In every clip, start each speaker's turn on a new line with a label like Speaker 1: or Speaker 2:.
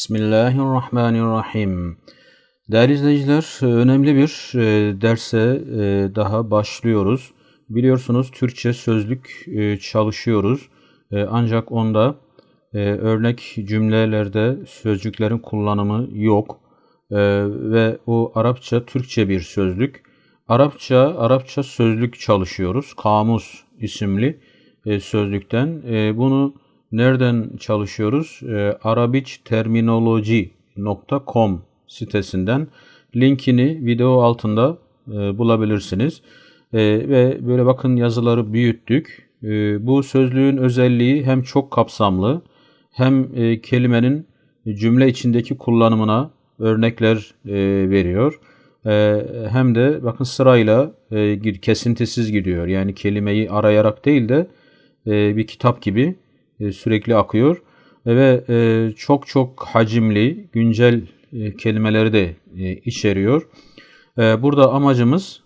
Speaker 1: Bismillahirrahmanirrahim. Değerli izleyiciler, önemli bir e, derse e, daha başlıyoruz. Biliyorsunuz Türkçe sözlük e, çalışıyoruz. Ancak onda örnek cümlelerde sözcüklerin kullanımı yok. Ve o Arapça, Türkçe bir sözlük. Arapça, Arapça sözlük çalışıyoruz. Kamus isimli sözlükten. Bunu Nereden çalışıyoruz? E, arabicterminology.com sitesinden linkini video altında e, bulabilirsiniz. E, ve böyle bakın yazıları büyüttük. E, bu sözlüğün özelliği hem çok kapsamlı hem e, kelimenin cümle içindeki kullanımına örnekler e, veriyor. E, hem de bakın sırayla e, kesintisiz gidiyor. Yani kelimeyi arayarak değil de e, bir kitap gibi e, sürekli akıyor ve e, çok çok hacimli güncel e, kelimeleri de içeriyor. Burada amacımız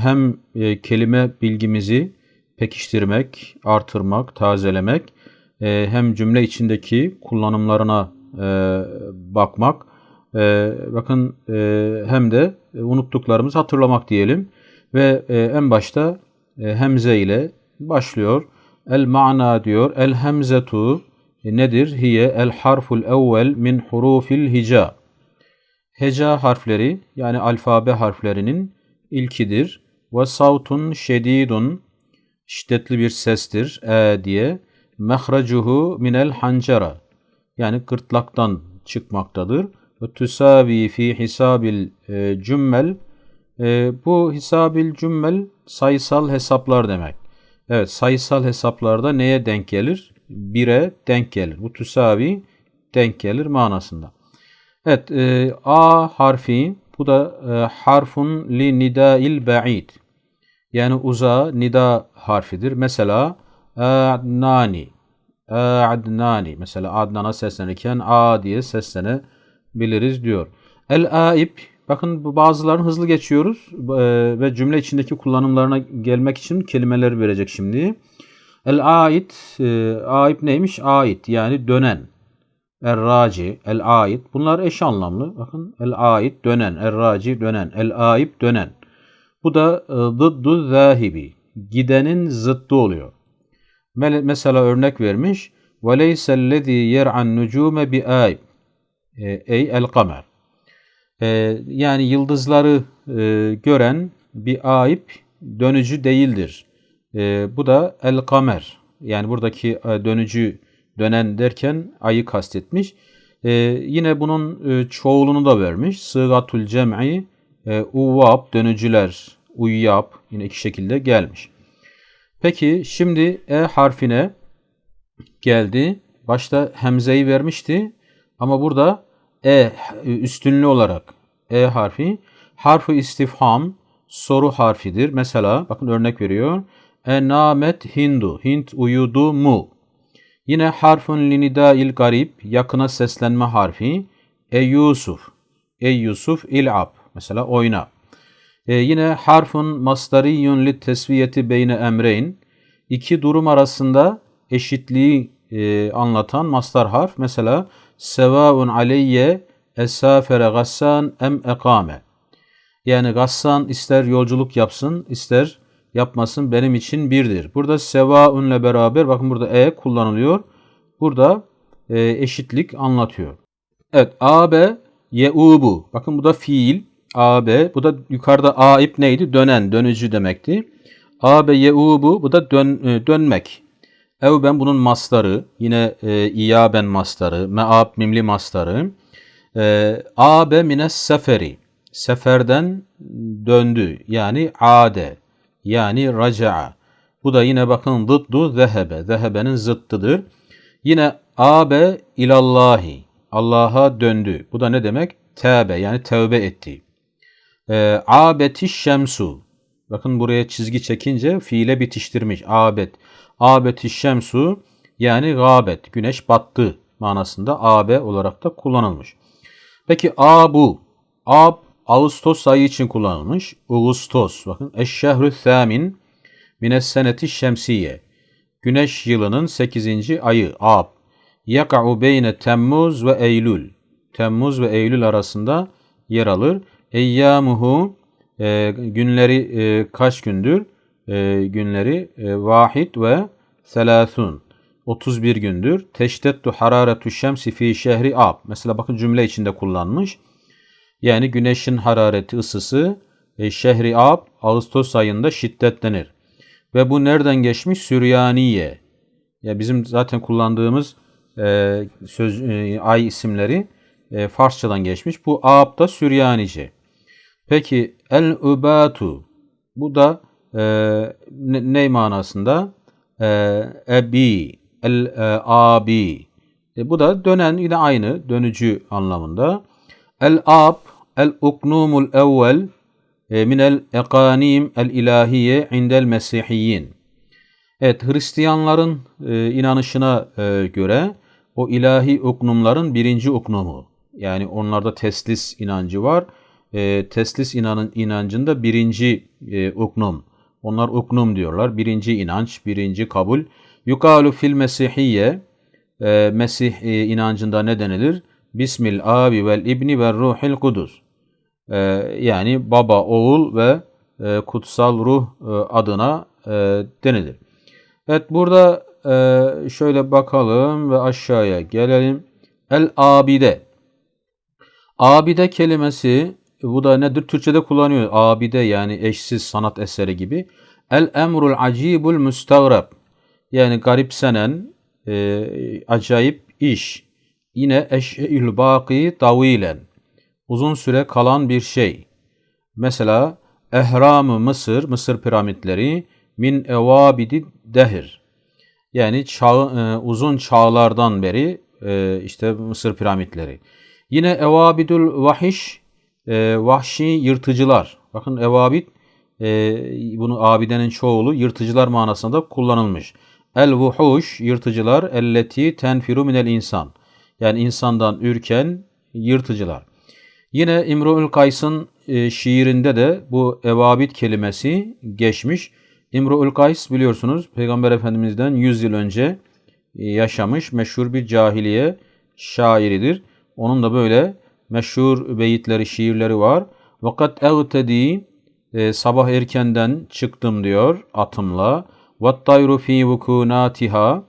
Speaker 1: hem kelime bilgimizi pekiştirmek, artırmak, tazelemek hem cümle içindeki kullanımlarına bakmak bakın hem de unuttuklarımızı hatırlamak diyelim ve en başta hemze ile başlıyor. El ma'na diyor. El hemzetu nedir? Hiye el harful evvel min hurufil hica. Heca harfleri yani alfabe harflerinin ilkidir. Ve savtun şedidun şiddetli bir sestir e diye. Mehracuhu minel hancara yani gırtlaktan çıkmaktadır. Ve tüsavi fi hisabil e, cümmel e, bu hisabil cümmel sayısal hesaplar demek. Evet sayısal hesaplarda neye denk gelir? 1'e denk gelir. Bu tüsavi denk gelir manasında. Evet e, A harfi bu da e, harfun li nidail ba'id. Yani uzağa nida harfidir. Mesela adnani adnani mesela Adnan'a seslenirken A diye seslenebiliriz diyor. El aib Bakın bazılarını hızlı geçiyoruz e, ve cümle içindeki kullanımlarına gelmek için kelimeler verecek şimdi. El ait, e, ait neymiş? Ait yani dönen. Er raci, el ait. Bunlar eş anlamlı. Bakın el ait dönen, er raci dönen, el aib dönen. Bu da e, zıddu zahibi. Gidenin zıttı oluyor. Mesela örnek vermiş. Ve leysellezî yer'an nucume bi aib. Ey el kamer. E, yani yıldızları e, gören bir ayıp dönücü değildir. E, bu da el kamer. Yani buradaki e, dönücü dönen derken ayı kastetmiş. E, yine bunun e, çoğulunu da vermiş. Sıgatul cem'i e, uvvab dönücüler uyyab yine iki şekilde gelmiş. Peki şimdi e harfine geldi. Başta hemzeyi vermişti ama burada e üstünlü olarak E harfi harfu istifham soru harfidir. Mesela bakın örnek veriyor. E namet hindu. Hint uyudu mu? Yine harfun il garip yakına seslenme harfi. E Yusuf. E Yusuf il'ab. Mesela oyna. E yine harfun mastariyun lit tesviyeti beyne emreyn. İki durum arasında eşitliği e, anlatan mastar harf. Mesela sevaun aleyye esafere gassan em ekame. Yani gassan ister yolculuk yapsın ister yapmasın benim için birdir. Burada sevaunle beraber bakın burada e kullanılıyor. Burada e, eşitlik anlatıyor. Evet AB yeubu. Bakın bu da fiil. AB. Bu da yukarıda aib neydi? Dönen, dönücü demekti. AB yeubu. Bu da dön, e, dönmek. Evben bunun mastarı. Yine e, iyaben mastarı. Meab mimli mastarı. E, Abe mines seferi. Seferden döndü. Yani ade. Yani raca'a. Bu da yine bakın zıddu zehebe. Zehebenin zıttıdır. Yine abe ilallahi. Allah'a döndü. Bu da ne demek? Tevbe yani tevbe etti. E, abeti şemsu. Bakın buraya çizgi çekince fiile bitiştirmiş. Abet. Abeti şemsu yani gabet. Güneş battı manasında AB olarak da kullanılmış. Peki A bu. A Ağustos sayı için kullanılmış. Ağustos. Bakın. Eşşehrü thâmin mines seneti şemsiye. Güneş yılının 8. ayı Ab. Yaka'u beyne Temmuz ve Eylül. Temmuz ve Eylül arasında yer alır. Eyyamuhu e, günleri e, kaç gündür? E, günleri e, vahid ve selâthun. 31 gündür. Teştettu hararetu şemsi fi şehri ab. Mesela bakın cümle içinde kullanmış. Yani güneşin harareti, ısısı e, şehri ab Ağustos ayında şiddetlenir. Ve bu nereden geçmiş? Süryaniye. Ya bizim zaten kullandığımız e, söz e, ay isimleri e, Farsçadan geçmiş. Bu ab da Süryanice. Peki el ubatu bu da e, ne, ne manasında? E, ebi, el e, abi. E, bu da dönen yine aynı dönücü anlamında. El ab, el uknumul evvel e, minel ekanim el ilahiye indel mesihiyyin. Evet Hristiyanların e, inanışına e, göre o ilahi uknumların birinci uknumu. Yani onlarda teslis inancı var. E, teslis inanın, inancında birinci e, uknum. Onlar uknum diyorlar. Birinci inanç, birinci kabul. Yukalu fil mesihiyye. E, Mesih e, inancında ne denilir? Bismil abi vel ibni ve ruhil kudus. E, yani baba, oğul ve e, kutsal ruh e, adına denilir. Evet burada şöyle bakalım ve aşağıya gelelim. El abide. Abide kelimesi bu da nedir? Türkçe'de kullanıyor. Abide yani eşsiz sanat eseri gibi. El emrul acibul müstagrab. Yani garipsenen e, acayip iş. Yine eş'il baki tavilen. Uzun süre kalan bir şey. Mesela ehram Mısır, Mısır piramitleri min evabidi dehir. Yani çağ, e, uzun çağlardan beri e, işte Mısır piramitleri. Yine evabidül vahiş, e, vahşi yırtıcılar. Bakın evabid, e, bunu abidenin çoğulu yırtıcılar manasında kullanılmış. El vuhuş, yırtıcılar, elleti tenfiru minel insan. Yani insandan ürken yırtıcılar. Yine İmru'ül Kays'ın e, şiirinde de bu evabid kelimesi geçmiş. İmru'ül Kays biliyorsunuz Peygamber Efendimiz'den 100 yıl önce e, yaşamış meşhur bir cahiliye şairidir. Onun da böyle meşhur beyitleri, şiirleri var. Vakat evtedi e, sabah erkenden çıktım diyor atımla. Vattayru fi vukunatiha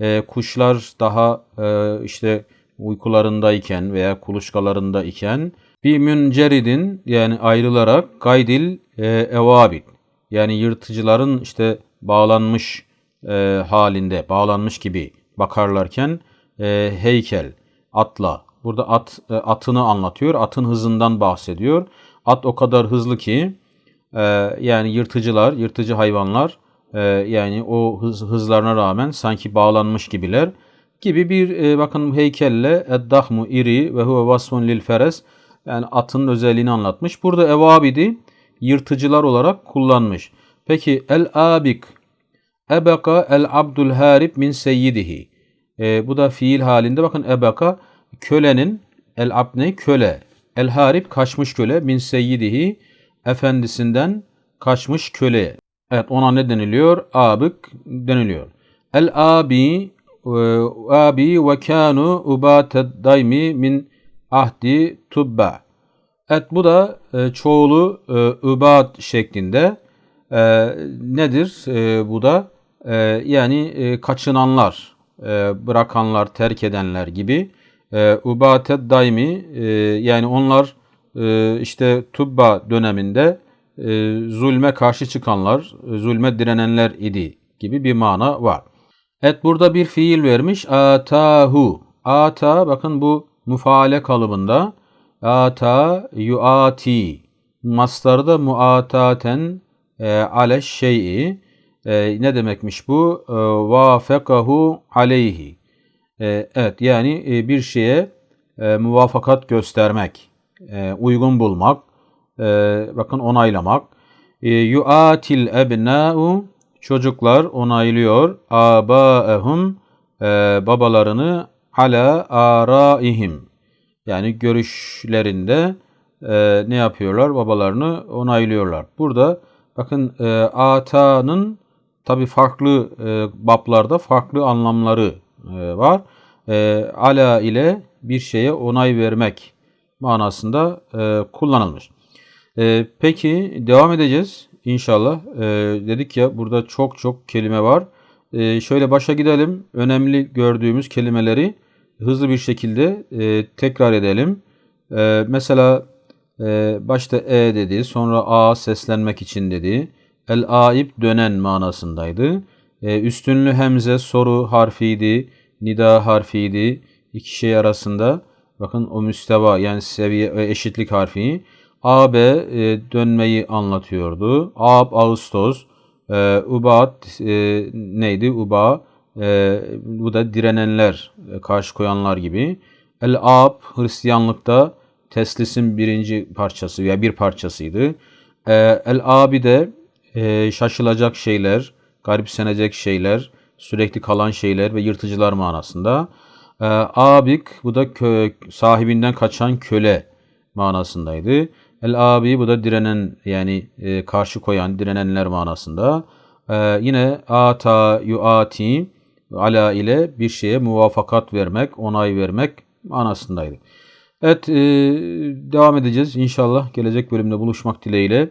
Speaker 1: e, kuşlar daha e, işte uykularındayken veya kuluçkalarında iken bir münceridin yani ayrılarak gaydil e, evabid yani yırtıcıların işte bağlanmış e, halinde bağlanmış gibi bakarlarken e, heykel atla burada at e, atını anlatıyor atın hızından bahsediyor at o kadar hızlı ki e, yani yırtıcılar yırtıcı hayvanlar e, yani o hız, hızlarına rağmen sanki bağlanmış gibiler gibi bir bakın heykelle eddahmu iri ve huve vasfun lil feres yani atın özelliğini anlatmış. Burada evabidi yırtıcılar olarak kullanmış. Peki el abik ebeka el abdul harib min seyyidihi. E, bu da fiil halinde bakın ebeka kölenin el abne köle. El harib kaçmış köle min seyyidihi efendisinden kaçmış köle. Evet ona ne deniliyor? Abik deniliyor. El abi abi ve kanu ubated daimi min ahdi tubba. Evet bu da e, çoğulu e, übad şeklinde. E, nedir e, bu da? E, yani e, kaçınanlar, e, bırakanlar, terk edenler gibi. E, ubated daimi yani onlar e, işte tubba döneminde e, zulme karşı çıkanlar, e, zulme direnenler idi gibi bir mana var. Evet burada bir fiil vermiş. Atahu. Ata bakın bu mufaale kalıbında. Ata yuati. Mastarda muataten e, ale şey'i. E, ne demekmiş bu? E, vafekahu aleyhi. E, evet yani e, bir şeye e, muvafakat göstermek, e, uygun bulmak, bakın onaylamak. E, yuatil ebna'u çocuklar onaylıyor abaehum e, babalarını ala araihim yani görüşlerinde ne yapıyorlar babalarını onaylıyorlar. Burada bakın e, ata'nın tabi farklı bablarda farklı anlamları var. e, ala ile bir şeye onay vermek manasında e, kullanılmış. E, peki devam edeceğiz inşallah. E, dedik ya burada çok çok kelime var. E, şöyle başa gidelim. Önemli gördüğümüz kelimeleri hızlı bir şekilde e, tekrar edelim. E, mesela e, başta e dedi, sonra a seslenmek için dedi. El aib dönen manasındaydı. E, üstünlü hemze soru harfiydi, nida harfiydi. İki şey arasında bakın o müsteva yani seviye eşitlik harfi. AB e, dönmeyi anlatıyordu. Ab Ağustos, e, Ubat e, neydi? Uba e, bu da direnenler, e, karşı koyanlar gibi. El Ab Hristiyanlıkta teslisin birinci parçası veya bir parçasıydı. E, El Abi de e, şaşılacak şeyler, garipsenecek şeyler, sürekli kalan şeyler ve yırtıcılar manasında. E, abik bu da kö, sahibinden kaçan köle manasındaydı. El abi bu da direnen yani e, karşı koyan direnenler manasında. E, yine ata yuati ala ile bir şeye muvafakat vermek, onay vermek manasındaydı. Evet e, devam edeceğiz inşallah gelecek bölümde buluşmak dileğiyle.